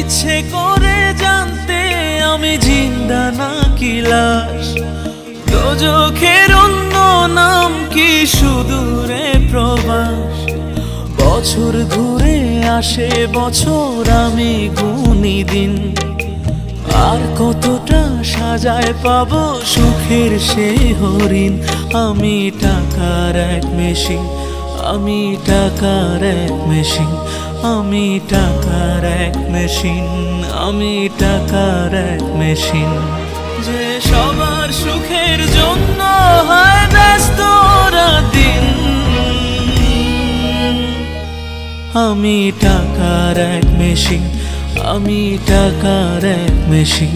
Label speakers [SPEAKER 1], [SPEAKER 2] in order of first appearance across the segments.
[SPEAKER 1] ইচ্ছে করে জানতে আমি জিন্দা না কি লাশ? দোজখের অন্য নাম কি সুদূরে প্রবাস? বছর ঘুরে আসে বছর আমি গুনি দিন। আর কতটা সাজায় পাব সুখের সে হরিণ? আমি টাকার এক মেশিন, আমি টাকার এক মেশিন। আমি টাকার এক মেশিন, আমি টাকার এক মেশিন। যে সবার সুখের জন্য হয় ব্যস্ত দিন আমি টাকার এক মেশিন, আমি টাকার এক মেশিন,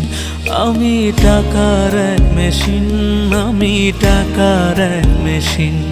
[SPEAKER 1] আমি টাকার এক মেশিন, আমি টাকার এক মেশিন।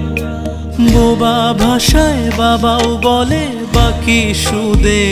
[SPEAKER 1] বোবা ভাষায় বাবাও বলে বাকি সুদে